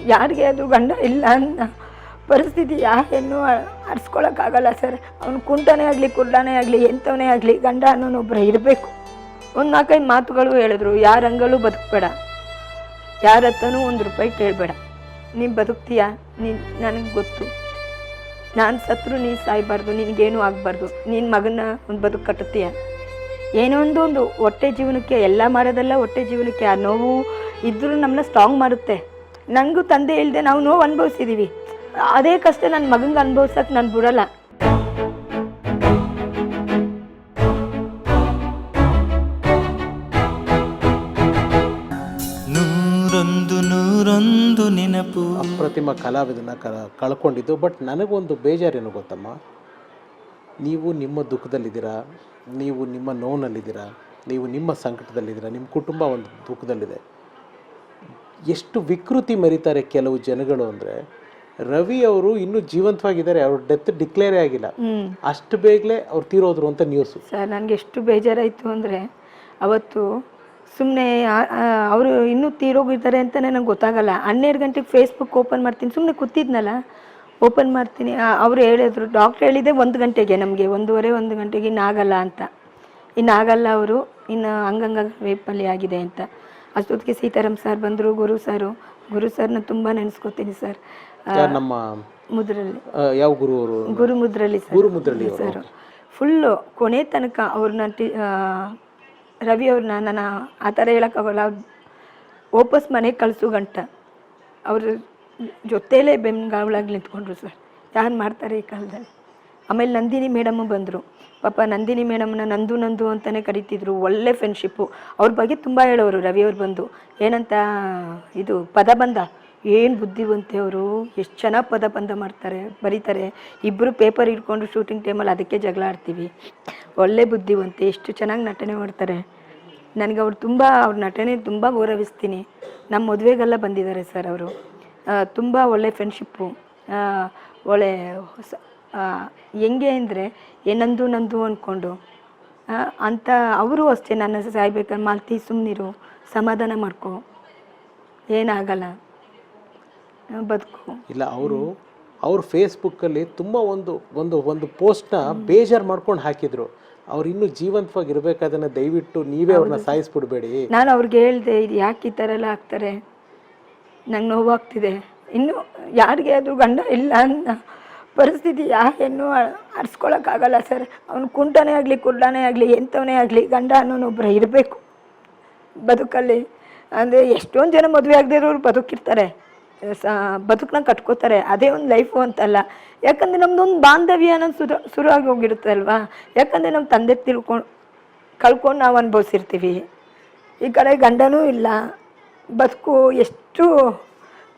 ಯಾರಿಗೆ ಅದು ಗಂಡ ಇಲ್ಲ ಅಂತ ಪರಿಸ್ಥಿತಿ ಯಾರೇನು ಅರ್ಸ್ಕೊಳಕ್ಕಾಗಲ್ಲ ಸರ್. ಅವ್ನು ಕುಂಟನೇ ಆಗಲಿ, ಕುರ್ಡಾನೇ ಆಗಲಿ, ಎಂಥವನೇ ಆಗಲಿ, ಗಂಡ ಅನ್ನೋನು ಒಬ್ಬರು ಇರಬೇಕು. ಒಂದು ನಾಲ್ಕೈದು ಮಾತುಗಳು ಹೇಳಿದ್ರು, ಯಾರ ಹಂಗಲೂ ಬದುಕಬೇಡ. ಯಾರ ಹತ್ರನೂ ಒಂದು ರೂಪಾಯಿ ಕೇಳಬೇಡ. ನೀನು ಬದುಕ್ತೀಯಾ? ನೀನು, ನನಗೆ ಗೊತ್ತು. ನಾನು ಸತ್ರು ನೀನು ಸಾಯಬಾರ್ದು, ನಿನಗೇನು ಆಗಬಾರ್ದು. ನಿನ್ನ ಮಗನ ಒಂದು ಬದುಕು ಕಟ್ಟುತ್ತೀಯ? ಏನೋ ಒಂದು ಒಂದು ಹೊಟ್ಟೆ ಜೀವನಕ್ಕೆ, ಎಲ್ಲ ಮಾಡೋದಲ್ಲ ಹೊಟ್ಟೆ ಜೀವನಕ್ಕೆ ಆ ನೋವು ಇದ್ದರೂ ನಮ್ಮನ್ನ ಸ್ಟ್ರಾಂಗ್ ಮಾಡುತ್ತೆ. ನನಗೂ ತಂದೆ ಇಲ್ಲದೆ ನಾವು ನೋವು ಅನುಭವಿಸಿದ್ದೀವಿ ಅದೇ ಕಷ್ಟ ನನ್ನ ಮಗಂಗೆ ಅನುಭವಿಸೋಕೆ ನಾನು ಬಿಡಲ್ಲ. ನೂರೊಂದು ನೂರೊಂದು ನೆನಪು. ಅಪ್ರತಿಮ ಕಲಾವಿದನ ಕ ಕಳ್ಕೊಂಡಿದ್ದು ಬಟ್ ನನಗೊಂದು ಬೇಜಾರೇನು ಗೊತ್ತಮ್ಮ? ನೀವು ನಿಮ್ಮ ದುಃಖದಲ್ಲಿದ್ದೀರಾ? ನೀವು ನಿಮ್ಮ ನೋವಿನಲ್ಲಿದ್ದೀರಾ? ನೀವು ನಿಮ್ಮ ಸಂಕಟದಲ್ಲಿದ್ದೀರಾ? ನಿಮ್ಮ ಕುಟುಂಬ ಒಂದು ದುಃಖದಲ್ಲಿದೆ. ಎಷ್ಟು ವಿಕೃತಿ ಮರಿತಾರೆ ಕೆಲವು ಜನಗಳು ಅಂದರೆ ರವಿ ಅವರು ಇನ್ನೂ ಜೀವಂತವಾಗಿದ್ದಾರೆ ಅವ್ರ ಡೆತ್ ಡಿಕ್ಲೇರೇ ಆಗಿಲ್ಲ. ಹ್ಞೂ ಅಷ್ಟು ಬೇಗಲೇ ಅವ್ರು ತೀರೋದ್ರು ಅಂತ ನ್ಯೂಸು ಸರ್ ನನಗೆ ಎಷ್ಟು ಬೇಜಾರಾಯಿತು ಅಂದರೆ ಅವತ್ತು ಸುಮ್ಮನೆ ಅವರು ಇನ್ನೂ ತೀರೋಗಿದ್ದಾರೆ ಅಂತ ನನಗೆ ಗೊತ್ತಾಗಲ್ಲ. ಹನ್ನೆರಡು ಗಂಟೆಗೆ ಫೇಸ್ಬುಕ್ ಓಪನ್ ಮಾಡ್ತೀನಿ. ಸುಮ್ಮನೆ ಕೂತಿದ್ನಲ್ಲ ಓಪನ್ ಮಾಡ್ತೀನಿ. ಅವರು ಹೇಳಿದ್ರು ಡಾಕ್ಟ್ರ್ ಹೇಳಿದೆ ಒಂದು ಗಂಟೆಗೆ ನಮಗೆ ಒಂದೂವರೆ ಒಂದು ಗಂಟೆಗೆ ಇನ್ನಾಗಲ್ಲ ಅಂತ. ಇನ್ನಾಗಲ್ಲ ಅವರು ಇನ್ನು ಹಂಗಂಗ ವೇಪಲ್ಲಿ ಆಗಿದೆ ಅಂತ. ಅಷ್ಟೊತ್ತಿಗೆ ಸೀತಾರಾಮ್ ಸರ್ ಬಂದರು ಗುರು ಸರು ಗುರು ಸರ್ನ ತುಂಬ ನೆನೆಸ್ಕೋತೀನಿ ಸರ್ ನಮ್ಮ ಮುದ್ರಲ್ಲಿ. ಯಾವ ಗುರು ಅವರು? ಮುದ್ರಲ್ಲಿ ಸರ್ ಗುರುಮುದ್ರಳ್ಳಿ ಅವರು ಸರ್ ಫುಲ್ಲು ಕೊನೆ ತನಕ ಅವ್ರನ್ನ ಟಿ ರವಿ ಅವ್ರನ್ನ ನಾನು ಆ ಥರ ಹೇಳೋಕ್ಕಾಗಲ್ಲ. ವಾಪಸ್ ಮನೆಗೆ ಕಳಿಸು ಗಂಟ. ಅವ್ರ ಜೊತೆಲೇ ಬೆನ್ಗಾವಲಾಗಿ ನಿಂತ್ಕೊಂಡ್ರು ಸರ್ ಯಾರು ಮಾಡ್ತಾರೆ ಈ ಕಾಲದಲ್ಲಿ? ಆಮೇಲೆ ನಂದಿನಿ ಮೇಡಮ್ಮು ಬಂದರು. ಪಾಪ ನಂದಿನಿ ಮೇಡಮ್ನ ನಂದು ನಂದು ಅಂತಲೇ ಕರಿತಿದ್ರು, ಒಳ್ಳೆ ಫ್ರೆಂಡ್ಶಿಪ್ಪು ಅವ್ರ ಬಗ್ಗೆ ತುಂಬ ಹೇಳೋರು ರವಿ ಅವ್ರು ಬಂದು. ಏನಂತ, ಇದು ಪದಬಂಧ ಏನು ಬುದ್ಧಿವಂತೆ ಅವರು? ಎಷ್ಟು ಚೆನ್ನಾಗಿ ಪದಬಂಧ ಮಾಡ್ತಾರೆ, ಬರೀತಾರೆ. ಇಬ್ಬರು ಪೇಪರ್ ಇಟ್ಕೊಂಡು ಶೂಟಿಂಗ್ ಟೈಮಲ್ಲಿ ಅದಕ್ಕೆ ಜಗಳ ಆಡ್ತೀವಿ. ಒಳ್ಳೆ ಬುದ್ಧಿವಂತೆ, ಎಷ್ಟು ಚೆನ್ನಾಗಿ ನಟನೆ ಮಾಡ್ತಾರೆ. ನನಗೆ ಅವ್ರು ತುಂಬ, ಅವ್ರ ನಟನೆ ತುಂಬ ಗೌರವಿಸ್ತೀನಿ. ನಮ್ಮ ಮದುವೆಗೆಲ್ಲ ಬಂದಿದ್ದಾರೆ ಸರ್ ಅವರು. ತುಂಬ ಒಳ್ಳೆ ಫ್ರೆಂಡ್ಶಿಪ್ಪು ಒಳ್ಳೆ ಹೆಂಗೆ ಅಂದರೆ ಏನಂದು ನಂದು ಅಂದ್ಕೊಂಡು ಅಂತ ಅವರು ಅಷ್ಟೇ ನನ್ನ ಸಾಯ್ಬೇಕಾದ್ರೆ ಮಾಲ್ತಿ ಸುಮ್ಮನಿರು ಸಮಾಧಾನ ಮಾಡ್ಕೊ ಏನಾಗಲ್ಲ ಬದುಕು. ಇಲ್ಲ ಅವರು ಅವ್ರ ಫೇಸ್ಬುಕ್ಕಲ್ಲಿ ತುಂಬ ಒಂದು ಒಂದು ಒಂದು ಪೋಸ್ಟ್ನ ಬೇಜಾರು ಮಾಡ್ಕೊಂಡು ಹಾಕಿದ್ರು. ಅವ್ರು ಇನ್ನೂ ಜೀವಂತವಾಗಿ ಇರಬೇಕಾದನ್ನ ದಯವಿಟ್ಟು ನೀವೇ ಅವ್ರನ್ನ ಸಾಯಿಸ್ಬಿಡ್ಬೇಡಿ. ನಾನು ಅವ್ರಿಗೆ ಹೇಳಿದೆ ಇದು ಯಾಕೆ ಈ ಥರ ಎಲ್ಲ ಆಗ್ತಾರೆ? ನಂಗೆ ನೋವಾಗ್ತಿದೆ. ಇನ್ನು ಯಾರಿಗೆ ಅದು ಗಂಡ ಇಲ್ಲ ಅನ್ನೋ ಪರಿಸ್ಥಿತಿ ಯಾ ಹೆಣ್ಣು ಅರ್ಸ್ಕೊಳಕ್ಕಾಗಲ್ಲ ಸರ್. ಅವ್ನು ಕುಂಟನೇ ಆಗಲಿ, ಕುರ್ಡಾನೇ ಆಗಲಿ, ಎಂಥವನೇ ಆಗಲಿ, ಗಂಡ ಅನ್ನೋನೊಬ್ಬರು ಇರಬೇಕು. ಬದುಕಲ್ಲಿ. ಅಂದರೆ ಎಷ್ಟೊಂದು ಜನ ಮದುವೆ ಆಗದೇ ಇರೋರು ಬದುಕಿರ್ತಾರೆ. ಸ ಬದುಕನ್ನ ಕಟ್ಕೋತಾರೆ. ಅದೇ ಒಂದು ಲೈಫು ಅಂತಲ್ಲ. ಯಾಕಂದರೆ ನಮ್ಮದೊಂದು ಬಾಂಧವ್ಯ ಅನ್ನೋದು ಶುರು ಶುರು ಆಗಿ ಹೋಗಿರುತ್ತೆ ಅಲ್ವಾ ಯಾಕಂದರೆ ನಮ್ಮ ತಂದೆ ತಿಳ್ಕೊಂಡು ಕಳ್ಕೊಂಡು ನಾವು ಅನುಭವಿಸಿರ್ತೀವಿ. ಈ ಕಡೆ ಗಂಡನೂ ಇಲ್ಲ. ಬದುಕು ಎಷ್ಟು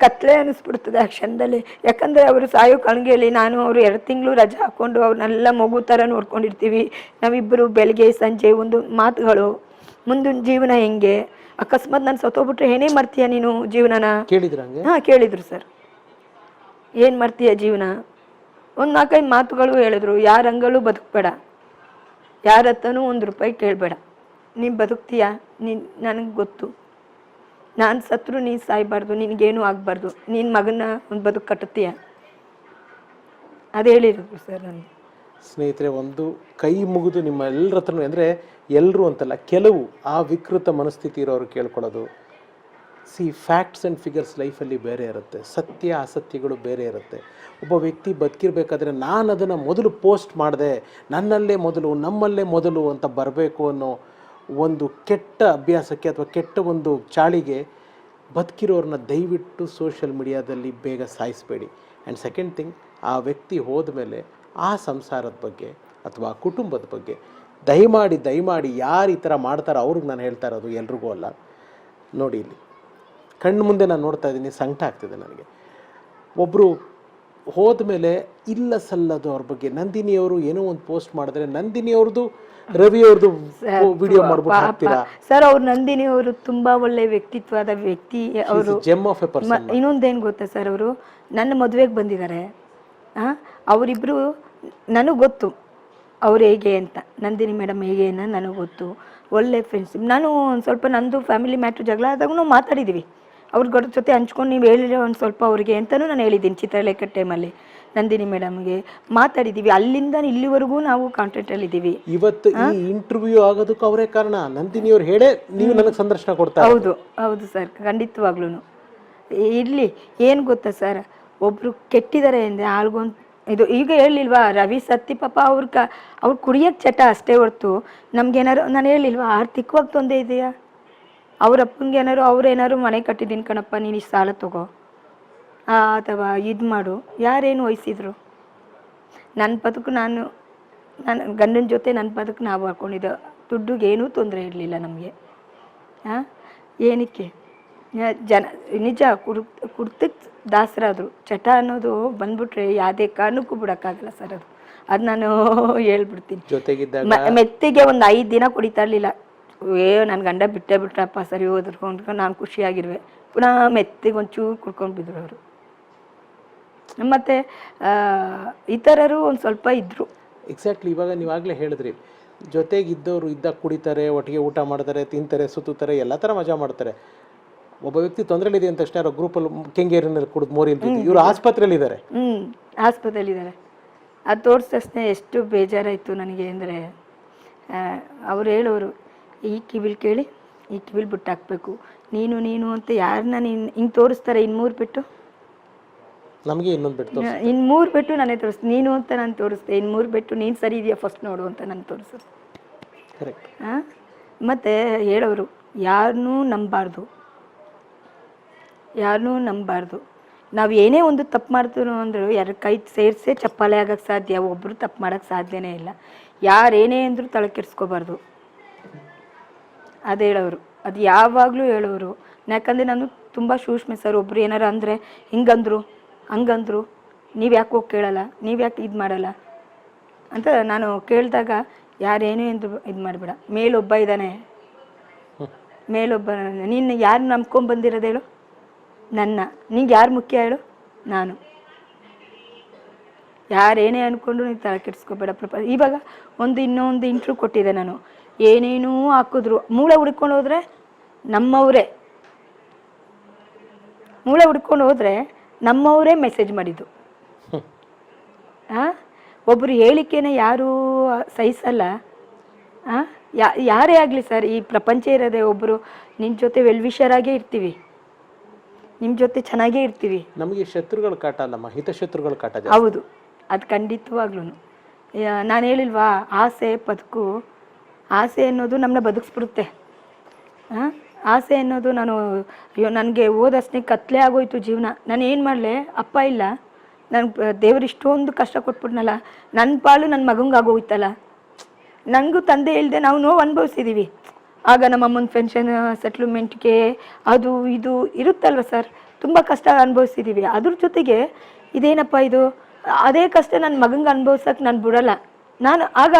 ಕತ್ಲೆ ಅನಿಸ್ಬಿಡ್ತದೆ ಆ ಕ್ಷಣದಲ್ಲಿ. ಯಾಕಂದರೆ ಅವರು ಸಾಯೋ ಕಣ್ಗೆಯಲ್ಲಿ ನಾನು ಅವರು ಎರಡು ತಿಂಗಳು ರಜೆ ಹಾಕ್ಕೊಂಡು ಅವ್ರನ್ನೆಲ್ಲ ಮಗು ಥರ ನೋಡ್ಕೊಂಡಿರ್ತೀವಿ. ನಾವಿಬ್ಬರು ಬೆಳಗ್ಗೆ ಸಂಜೆ ಒಂದು ಮಾತುಗಳು. ಮುಂದಿನ ಜೀವನ ಹೆಂಗೆ? ಅಕಸ್ಮಾತ್ ನಾನು ಸತ್ತೋಗ್ಬಿಟ್ರೆ ಏನೇ ಮಾಡ್ತೀಯ ನೀನು ಜೀವನನ? ಹಾಂ ಕೇಳಿದ್ರು ಸರ್. ಏನು ಮಾಡ್ತೀಯ ಜೀವನ? ಒಂದು ನಾಲ್ಕೈದು ಮಾತುಗಳು ಹೇಳಿದ್ರು. ಯಾರ ಹಂಗಲ್ಲೂ ಬದುಕಬೇಡ. ಯಾರ ಹತ್ರನೂ ಒಂದು ರೂಪಾಯಿ ಕೇಳಬೇಡ. ನೀನು ಬದುಕ್ತೀಯಾ? ನೀನು ನನಗೆ ಗೊತ್ತು. ನಾನು ಸತ್ರು, ನೀನು ಸಾಯಬಾರ್ದು, ನಿನಗೇನು ಆಗಬಾರ್ದು. ನಿನ್ನ ಮಗನ ಒಂದು ಬದುಕು ಕಟ್ಟುತ್ತೀಯ ಅದು ಹೇಳಿರೋದು ಸರ್ ನಾನು ಸ್ನೇಹಿತರೆ, ಒಂದು ಕೈ ಮುಗಿದು ನಿಮ್ಮ ಎಲ್ಲರ ಹತ್ರನೂ, ಅಂದರೆ ಎಲ್ಲರೂ ಅಂತಲ್ಲ, ಕೆಲವು ಆ ವಿಕೃತ ಮನಸ್ಥಿತಿ ಇರೋರು ಕೇಳ್ಕೊಳ್ಳೋದು. ಸಿ ಫ್ಯಾಕ್ಟ್ಸ್ ಆ್ಯಂಡ್ ಫಿಗರ್ಸ್ ಲೈಫಲ್ಲಿ ಬೇರೆ ಇರುತ್ತೆ. ಸತ್ಯ, ಅಸತ್ಯಗಳು ಬೇರೆ ಇರುತ್ತೆ. ಒಬ್ಬ ವ್ಯಕ್ತಿ ಬದುಕಿರ್ಬೇಕಾದ್ರೆ, ನಾನು ಅದನ್ನು ಮೊದಲು ಪೋಸ್ಟ್ ಮಾಡಿದೆ, ನನ್ನಲ್ಲೇ ಮೊದಲು, ನಮ್ಮಲ್ಲೇ ಮೊದಲು ಅಂತ ಬರಬೇಕು ಅನ್ನೋ ಒಂದು ಕೆಟ್ಟ ಅಭ್ಯಾಸಕ್ಕೆ ಅಥವಾ ಕೆಟ್ಟ ಒಂದು ಚಾಳಿಗೆ ಬದುಕಿರೋರನ್ನ ದಯವಿಟ್ಟು ಸೋಷಿಯಲ್ ಮೀಡಿಯಾದಲ್ಲಿ ಬೇಗ ಸಾಯಿಸಬೇಡಿ. ಆ್ಯಂಡ್ ಸೆಕೆಂಡ್ ಥಿಂಗ್ ಆ ವ್ಯಕ್ತಿ ಹೋದ ಮೇಲೆ ಆ ಸಂಸಾರದ ಬಗ್ಗೆ ಅಥವಾ ಕುಟುಂಬದ ಬಗ್ಗೆ ದಯಮಾಡಿ ದಯಮಾಡಿ ಯಾರು ಈ ಥರ ಮಾಡ್ತಾರೋ ಅವ್ರಿಗೆ ನಾನು ಹೇಳ್ತಾ ಇರೋದು ಎಲ್ರಿಗೂ ಅಲ್ಲ. ನೋಡಿ ಇಲ್ಲಿ, ಕಣ್ಣು ಮುಂದೆ ನಾನು ನೋಡ್ತಾ ಇದ್ದೀನಿ, ಸಂಕಟ ಆಗ್ತಿದೆ ನನಗೆ. ಒಬ್ಬರು ಹೋದ ಮೇಲೆ ಇಲ್ಲ ಸಲ್ಲದು ಅವ್ರ ಬಗ್ಗೆ. ನಂದಿನಿಯವರು ಏನೋ ಒಂದು ಪೋಸ್ಟ್ ಮಾಡಿದ್ರೆ ನಂದಿನಿ ಅವ್ರದ್ದು ರವಿ ಅವ್ರದ್ದು ವಿಡಿಯೋ ಮಾಡ್ಬಿಟ್ಟು ಹಾಕ್ತೀರಾ? ಸರ್ ಅವ್ರು ನಂದಿನಿ ಅವರು ತುಂಬಾ ಒಳ್ಳೆ ವ್ಯಕ್ತಿತ್ವದ ವ್ಯಕ್ತಿ ಅವರು. ಜೆಮ್ ಆಫ್ ಎ ಪರ್ಸನ್ ಇನ್ನೊಂದೇನು ಗೊತ್ತಾ ಸರ್ ಅವರು? ನನ್ನ ಮದುವೆಗೆ ಬಂದಿದ್ದಾರೆ. ಆ ಅವರಿಬ್ಬರು ನನಗೆ ಗೊತ್ತು ಅವ್ರು ಹೇಗೆ ಅಂತ. ನಂದಿನಿ ಮೇಡಮ್ ಹೇಗೆ ಅನ್ನೋ ನನಗೆ ಗೊತ್ತು. ಒಳ್ಳೆ ಫ್ರೆಂಡ್ಸ್ ನಾನು ಒಂದು ಸ್ವಲ್ಪ ನಂದು ಫ್ಯಾಮಿಲಿ ಮ್ಯಾಟ್ರ್ ಜಗಳ ಆದಾಗ ನಾವು ಮಾತಾಡಿದ್ದೀವಿ ಅವ್ರ ಜೊತೆ ಹಂಚ್ಕೊಂಡು ನೀವು ಹೇಳಿರೋ ಒಂದು ಸ್ವಲ್ಪ ಅವ್ರಿಗೆ ಅಂತಲೂ ನಾನು ಹೇಳಿದ್ದೀನಿ ಚಿತ್ರಲೇಖ ಟೈಮಲ್ಲಿ ನಂದಿನಿ ಮೇಡಮ್ಗೆ ಮಾತಾಡಿದ್ದೀವಿ ಅಲ್ಲಿಂದ ಇಲ್ಲಿವರೆಗೂ ನಾವು ಕಾಂಟ್ಯಾಕ್ಟಲ್ಲಿ ಇದ್ದೀವಿ ಇವತ್ತು ಈ ಇಂಟರ್ವ್ಯೂ ಆಗೋದಕ್ಕೆ ಅವರೇ ಕಾರಣ. ನಂದಿನಿ ಅವ್ರು ಹೇಳೇ ನೀವು ನನಗೆ ಸಂದರ್ಶನ ಕೊಡ್ತಾ ಹೌದು ಹೌದು ಸರ್ ಖಂಡಿತವಾಗ್ಲೂ ಇರಲಿ ಏನು ಗೊತ್ತಾ ಸರ್ ಒಬ್ಬರು ಕೆಟ್ಟಿದ್ದಾರೆ ಅಂದರೆ ಆಳ್ಗೊಂದು ಇದು ಈಗ ಹೇಳಿಲ್ವಾ ರವಿ ಸತ್ತಿ ಪಾಪ ಅವ್ರ ಕ ಅವ್ರು ಕುಡಿಯೋಕ್ಕೆ ಚಟ ಅಷ್ಟೇ ಹೊರ್ತು. ನಮ್ಗೇನಾರು ನಾನು ಹೇಳಿಲ್ವಾ ಆರ್ಥಿಕವಾಗಿ ತೊಂದರೆ ಇದೆಯಾ? ಅವ್ರ ಅಪ್ಪಂಗೆ ಏನಾರು ಅವ್ರೇನಾರು ಮನೆ ಕಟ್ಟಿದ್ದೀನಿ ಕಣಪ್ಪ ನೀನು ಇಷ್ಟು ಸಾಲ ತಗೋ. ಅಥವಾ ಇದು ಮಾಡು. ಯಾರೇನು ವಹಿಸಿದ್ರು ನನ್ನ ಪದಕ್ಕೆ ನಾನು ನನ್ನ ಗಂಡನ ಜೊತೆ ನನ್ನ ಪದಕ್ಕೆ ನಾವು ಹಾಕ್ಕೊಂಡಿದ್ದೆ ದುಡ್ಡಿಗೆ ಏನೂ ತೊಂದರೆ ಇರಲಿಲ್ಲ ನಮಗೆ. ಹಾಂ ಏನಕ್ಕೆ? ಜನ ನಿಜ ಕುಡ್ ಕುಡ್ತಕ್ಕೆ ದಾಸರಾದರು. ಚಟ ಅನ್ನೋದು ಬಂದ್ಬಿಟ್ರೆ ಯಾವುದೇ ಕಾರಣಕ್ಕೂ ಬಿಡೋಕ್ಕಾಗಲ್ಲ ಸರ್ ಅದು. ಅದು ನಾನು ಹೇಳ್ಬಿಡ್ತೀನಿ. ಜೊತೆಗಿದ್ದ ಮೆತ್ತಿಗೆ ಒಂದು ಐದು ದಿನ ಕುಡಿತಾ ಇರಲಿಲ್ಲ. ಏ ನನ್ನ ಗಂಡ ಬಿಟ್ಟೇ ಬಿಟ್ರಪ್ಪ ಸರಿ ಹೋದ್ರು. ಅಂದ್ಕೊಂಡು ನಾನು ಖುಷಿಯಾಗಿರುವೆ ಪುನಃ ಮೆತ್ತಿಗೆ ಒಂಚೂರು ಕುಡ್ಕೊಂಡು ಬಿದ್ರು ಅವರು. ಮತ್ತು ಇತರರು ಒಂದು ಸ್ವಲ್ಪ ಇದ್ದರು ಎಕ್ಸಾಕ್ಟ್ಲಿ ಇವಾಗ ನೀವಾಗಲೇ ಹೇಳಿದ್ರಿ. ಜೊತೆಗಿದ್ದವರು ಇದ್ದಾಗ ಕುಡಿತಾರೆ ಒಟ್ಟಿಗೆ ಊಟ ಮಾಡ್ತಾರೆ ತಿಂತಾರೆ ಸುತ್ತಾರೆ ಎಲ್ಲ ಥರ ಮಜಾ ಮಾಡ್ತಾರೆ. ಒಬ್ಬ ವ್ಯಕ್ತಿ ತೊಂದರೆಲಿದೆ ಅಂತ ತಕ್ಷಣ ಗ್ರೂಪಲ್ಲಿ ಕೆಂಗೇರಿನಲ್ಲಿ ಕುಡಿದು ಮೋರಿ ಇವರು ಆಸ್ಪತ್ರೆಯಲ್ಲಿ ಇದ್ದಾರೆ ಹ್ಞೂ ಆಸ್ಪತ್ರೆಯಲ್ಲಿದ್ದಾರೆ. ಅದು ತೋರಿಸಿದ ತಕ್ಷಣ ಎಷ್ಟು ಬೇಜಾರಾಯಿತು ನನಗೆ. ಅಂದರೆ ಅವ್ರು ಹೇಳೋರು ಈ ಕಿವಿಲ್ ಕೇಳಿ ಈ ಕಿವಿಲ್ ಬಿಟ್ಟು ಹಾಕ್ಬೇಕು. ನೀನು ನೀನು ಅಂತ ಯಾರನ್ನ ನೀನು ಹಿಂಗೆ ತೋರಿಸ್ತಾರೆ ಇನ್ನು ಮೂರು ಬಿಟ್ಟು? ನಮಗೆ ಇನ್ನೊಂದು ಬಿಟ್ಟು ಇನ್ನು ಮೂರು ಬಿಟ್ಟು ನಾನೇ ತೋರಿಸ್ತೀನಿ ನೀನು ಅಂತ ನಾನು ತೋರಿಸ್ತೆ. ಇನ್ನು ಮೂರು ಬಿಟ್ಟು ನೀನು ಸರಿ ಇದೆಯಾ ಫಸ್ಟ್ ನೋಡು ಅಂತ ನಾನು ತೋರಿಸು ಹಾಂ ಮತ್ತು ಹೇಳೋರು ಯಾರನ್ನೂ ನಂಬಬಾರ್ದು ಯಾರನ್ನೂ ನಂಬಬಾರ್ದು ನಾವು ಏನೇ ಒಂದು ತಪ್ಪು ಮಾಡ್ತೀವಿ ಅಂದರೂ ಯಾರ ಕೈ ಸೇರಿಸೇ ಚಪ್ಪಾಳೆ ಆಗಕ್ಕೆ ಸಾಧ್ಯ ಒಬ್ಬರು ತಪ್ಪು ಮಾಡೋಕ್ಕೆ ಸಾಧ್ಯನೇ ಇಲ್ಲ. ಯಾರೇನೇ ಅಂದರೂ ತಲೆ ಕೆಡಿಸ್ಕೋಬಾರ್ದು. ಅದು ಹೇಳೋರು, ಅದು ಯಾವಾಗಲೂ ಹೇಳೋರು. ಯಾಕಂದರೆ ನಾನು ತುಂಬ ಸೂಕ್ಷ್ಮ ಸರ್, ಒಬ್ರು ಏನಾರು ಅಂದರೆ, ಹಿಂಗಂದ್ರು, ಹಂಗಂದ್ರು, ನೀವು ಯಾಕೆ ಹೋಗಿ ಕೇಳಲ್ಲ, ನೀವು ಯಾಕೆ ಇದು ಮಾಡಲ್ಲ? ಅಂತ ನಾನು ಕೇಳಿದಾಗ, ಯಾರೇನು ಎಂದು ಇದು ಮಾಡಬೇಡ, ಮೇಲೊಬ್ಬ ಇದ್ದಾನೆ ಮೇಲೊಬ್ಬ, ನೀನು ಯಾರು ನಂಬ್ಕೊಂಬಂದಿರೋದು ಹೇಳು? ನನ್ನ. ನಿಂಗೆ ಯಾರು ಮುಖ್ಯ ಹೇಳು? ನಾನು. ಯಾರೇನೇ ಅಂದ್ಕೊಂಡು ನೀನು ತಲೆ ಕೆಡಿಸ್ಕೋಬೇಡ ಪ್ರಪ ಇವಾಗ ಒಂದು ಇನ್ನೊಂದು ಇಂಟ್ರ್ಯೂ ಕೊಟ್ಟಿದ್ದೆ ನಾನು. ಏನೇನೂ ಹಾಕಿದ್ರು. ಮೂಳೆ ಹುಡ್ಕೊಂಡು ಹೋದರೆ ನಮ್ಮವರೇ. ಮೂಳೆ ಹುಡ್ಕೊಂಡು ಹೋದರೆ ನಮ್ಮವರೇ ಮೆಸೇಜ್ ಮಾಡಿದ್ದು. ಹಾಂ ಒಬ್ಬರು ಹೇಳಿಕೆನ ಯಾರೂ ಸಹಿಸಲ್ಲ. ಹಾಂ ಯಾ ಯಾರೇ ಆಗಲಿ ಸರ್ ಈ ಪ್ರಪಂಚ ಇರೋದೆ ಒಬ್ಬರು ನಿಮ್ಮ ಜೊತೆ ವೆಲ್ವಿಷರಾಗೇ ಇರ್ತೀವಿ. ನಿಮ್ಮ ಜೊತೆ ಚೆನ್ನಾಗೇ ಇರ್ತೀವಿ. ನಮಗೆ ಶತ್ರುಗಳ ಕಾಟ ನಮ್ಮ ಹಿತಶತ್ರುಗಳ ಕಾಟ ಹೌದು. ಅದು ಖಂಡಿತವಾಗ್ಲೂ ನಾನು ಹೇಳಿಲ್ವಾ ಆಸೆ ಬದುಕು ಆಸೆ ಅನ್ನೋದು ನಮ್ಮನ್ನ ಬದುಕಿಸ್ಬಿಡುತ್ತೆ. ಹಾಂ ಆಸೆ ಅನ್ನೋದು ನಾನು, ಅಯ್ಯೋ, ನನಗೆ ಓದಷ್ಟೇ ಕತ್ಲೆ ಆಗೋಯ್ತು ಜೀವನ. ನಾನು ಏನು ಮಾಡಲೆ, ಅಪ್ಪ ಇಲ್ಲ. ನನಗೆ ದೇವರು ಇಷ್ಟೊಂದು ಕಷ್ಟ ಕೊಟ್ಬಿಟ್ನಲ್ಲ ನನ್ನ ಪಾಲು ನನ್ನ ಮಗಂಗಾಗೋಯ್ತಲ್ಲ ನನಗೂ ತಂದೆ ಇಲ್ಲದೆ ನಾವು ನೋವು ಅನುಭವಿಸಿದ್ದೀವಿ ಆಗ ನಮ್ಮಮ್ಮನ ಪೆನ್ಷನ್ ಸೆಟ್ಲ್ಮೆಂಟ್ಗೆ ಅದು ಇದು ಇರುತ್ತಲ್ವ ಸರ್? ತುಂಬ ಕಷ್ಟ ಅನುಭವಿಸಿದ್ದೀವಿ ಅದ್ರ ಜೊತೆಗೆ ಇದೇನಪ್ಪ ಇದು? ಅದೇ ಕಷ್ಟ ನನ್ನ ಮಗಂಗೆ ಅನುಭವಿಸೋಕೆ ನಾನು ಬಿಡಲ್ಲ. ನಾನು ಆಗ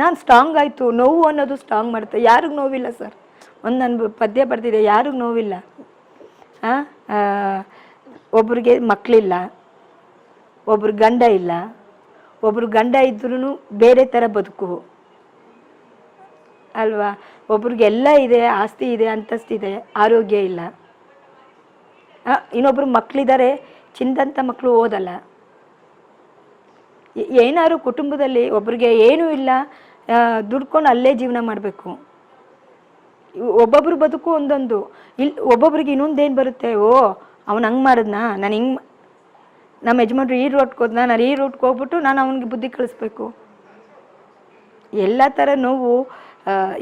ನಾನು ಸ್ಟ್ರಾಂಗ್ ಆಯಿತು, ನೋವು ಅನ್ನೋದು ಸ್ಟ್ರಾಂಗ್ ಮಾಡುತ್ತೆ. ಯಾರಿಗೂ ನೋವಿಲ್ಲ ಸರ್ ಒಂದು ನನ್ನ ಪದ್ಯ ಬರೆದಿದೆ, ಯಾರಿಗೂ ನೋವಿಲ್ಲ. ಹಾಂ ಒಬ್ರಿಗೆ ಮಕ್ಕಳಿಲ್ಲ ಒಬ್ರು ಗಂಡ ಇಲ್ಲ, ಒಬ್ರು ಗಂಡ ಇದ್ರೂ ಬೇರೆ ಥರ ಬದುಕು. ಅಲ್ವಾ? ಒಬ್ರಿಗೆಲ್ಲ ಇದೆ, ಆಸ್ತಿ ಇದೆ ಅಂತಸ್ತಿದೆ ಆರೋಗ್ಯ ಇಲ್ಲ. ಇನ್ನೊಬ್ರು ಮಕ್ಕಳಿದ್ದಾರೆ ಚಿಂದಂಥ ಮಕ್ಕಳು ಓದಲ್ಲ. ಏನಾದ್ರು ಕುಟುಂಬದಲ್ಲಿ ಒಬ್ರಿಗೆ ಏನೂ ಇಲ್ಲ ದುಡ್ಕೊಂಡು ಅಲ್ಲೇ ಜೀವನ ಮಾಡಬೇಕು. ಒಬ್ಬೊಬ್ರು ಬದುಕು ಒಂದೊಂದು. ಇಲ್ಲಿ ಒಬ್ಬೊಬ್ರಿಗೆ ಇನ್ನೊಂದೇನು ಬರುತ್ತೆ? ಓ ಅವನು ಹಂಗೆ ಮಾಡಿದ್ನಾ? ನಾನು ಹಿಂಗೆ ನಮ್ಮ ಯಜಮಾನ್ರು ಈ ರೋಟ್ಗೆ ಹೋದ್ನ ನಾನು ಈ ರೂಟ್ಗೆ ಹೋಗ್ಬಿಟ್ಟು ನಾನು ಅವನಿಗೆ ಬುದ್ಧಿ ಕಳಿಸ್ಬೇಕು. ಎಲ್ಲ ಥರ ನೋವು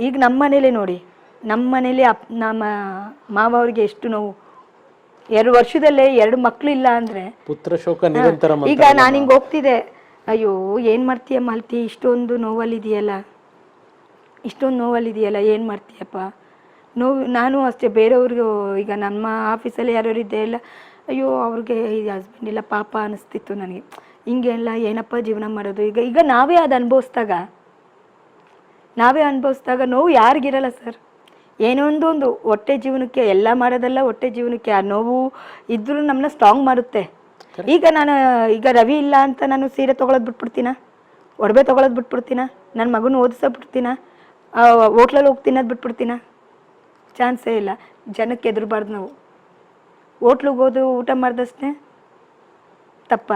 ಈಗ ನಮ್ಮ ಮನೇಲಿ ನೋಡಿ. ನಮ್ಮ ಮನೇಲಿ ಅಪ್ ನಮ್ಮ ಮಾವ ಅವ್ರಿಗೆ ಎಷ್ಟು ನೋವು. ಎರಡು ವರ್ಷದಲ್ಲೇ ಎರಡು ಅಂದರೆ ಶೋಕ ನಿರಂತರ ಮಂತ್ರ ಈಗ ನಾನು ಹಿಂಗೆ ಹೋಗ್ತಿದ್ದೆ. ಅಯ್ಯೋ, ಏನು ಮಾಡ್ತೀಯ ಮಾಲ್ತಿ? ಇಷ್ಟೊಂದು ನೋವಲ್ಲಿದೆಯಲ್ಲ. ಇಷ್ಟೊಂದು ನೋವಲ್ಲಿದೆಯಲ್ಲ, ಏನು ಮಾಡ್ತೀಯಪ್ಪ? ನೋವು, ನಾನು ಅಷ್ಟೇ, ಬೇರೆಯವ್ರಿಗೂ, ಈಗ ನಮ್ಮ ಆಫೀಸಲ್ಲಿ ಯಾರ್ಯಾರು ಇದ್ದೇ ಇಲ್ಲ, ಅಯ್ಯೋ, ಅವ್ರಿಗೆ ಹಸ್ಬೆಂಡ್ ಇಲ್ಲ, ಪಾಪ ಅನಿಸ್ತಿತ್ತು ನನಗೆ. ಹಿಂಗೆಲ್ಲ ಏನಪ್ಪ ಜೀವನ ಮಾಡೋದು? ಈಗ ಈಗ ನಾವೇ ಅದು ಅನುಭವಿಸ್ದಾಗ, ನಾವೇ ಅನುಭವಿಸ್ದಾಗ ನೋವು ಯಾರಿಗಿರಲ್ಲ ಸರ್. ಏನೊಂದು ಒಂದು ಹೊಟ್ಟೆ ಜೀವನಕ್ಕೆ, ಎಲ್ಲ ಮಾಡೋದಲ್ಲ, ಹೊಟ್ಟೆ ಜೀವನಕ್ಕೆ, ಆ ನೋವು ಇದ್ರೂ ನಮ್ಮನ್ನ ಸ್ಟ್ರಾಂಗ್ ಮಾಡುತ್ತೆ. ಈಗ ನಾನು ಈಗ ರವಿ ಇಲ್ಲ ಅಂತ ನಾನು ಸೀರೆ ತೊಗೊಳೋದು ಬಿಟ್ಬಿಡ್ತೀನ? ಒಡವೆ ತೊಗೊಳೋದು ಬಿಟ್ಬಿಡ್ತೀನ? ನನ್ನ ಮಗನ ಓದಿಸೋ ಬಿಡ್ತೀನ? ಹೋಟ್ಲಲ್ಲಿ ಹೋಗಿ ತಿನ್ನೋದು ಬಿಟ್ಬಿಡ್ತೀನ? ಚಾನ್ಸೇ ಇಲ್ಲ. ಜನಕ್ಕೆ ಎದುರಬಾರ್ದು ನಾವು. ಹೋಟ್ಲಿಗೆ ಹೋದು ಊಟ ಮಾಡ್ದಷ್ಟೇ ತಪ್ಪ.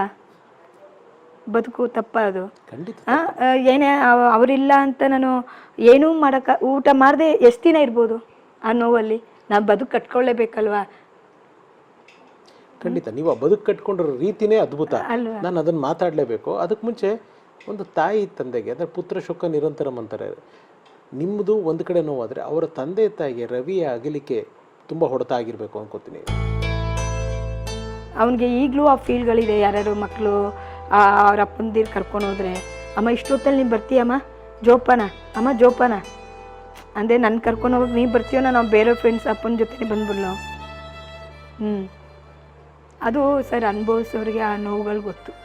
ಬದುಕು ತಪ್ಪ ಅದು. ಏನೇ ಅವರಿಲ್ಲ ಅಂತ ನಾನು ಏನೂ ಮಾಡೋಕ್ಕ ಊಟ ಮಾಡದೆ ಎಷ್ಟು ದಿನ ಇರ್ಬೋದು ಆ ನೋವಲ್ಲಿ? ನಾನು ಬದುಕು ಕಟ್ಕೊಳ್ಳೇಬೇಕಲ್ವಾ ಖಂಡಿತ. ನೀವು ಆ ಬದುಕು ಕಟ್ಕೊಂಡಿರೋ ರೀತಿನೇ ಅದ್ಭುತ. ನಾನು ಅದನ್ನು ಮಾತಾಡಲೇಬೇಕು. ಅದಕ್ಕೆ ಮುಂಚೆ ಒಂದು ತಾಯಿ ತಂದೆಗೆ ಅಂದರೆ ಪುತ್ರ ಶುಕ ನಿರಂತರಂ ಅಂತಾರೆ ನಿಮ್ಮದು ಒಂದು ಕಡೆ ನೋವಾದರೆ ಅವರ ತಂದೆ ತಾಯಿಗೆ ರವಿಯ ಅಗಲಿಕೆ ತುಂಬ ಹೊಡೆತ ಆಗಿರಬೇಕು ಅನ್ಕೋತೀನಿ. ಅವನಿಗೆ ಈಗಲೂ ಆ ಫೀಲ್ಗಳಿದೆ. ಯಾರ್ಯಾರು ಮಕ್ಕಳು ಅವ್ರ ಅಪ್ಪಂದಿರು ಕರ್ಕೊಂಡು ಹೋದರೆ ಅಮ್ಮ ಇಷ್ಟೊತ್ತಲ್ಲಿ ನೀನು ಬರ್ತೀಯಮ್ಮ ಜೋಪಾನ? ಅಮ್ಮ ಜೋಪಾನ? ಅಂದರೆ ನನ್ನ ಕರ್ಕೊಂಡು ಹೋಗಿ ನೀನು ಬರ್ತೀಯೋ ನಾವು ಬೇರೆ ಫ್ರೆಂಡ್ಸ್ ಅಪ್ಪನ ಜೊತೆ ಬಂದ್ಬಿಡ್ಲೋ? ಹ್ಞೂ ಅದು ಸರ್ ಅನುಭವಿಸೋರಿಗೆ ಆ ನೋವುಗಳು ಗೊತ್ತು.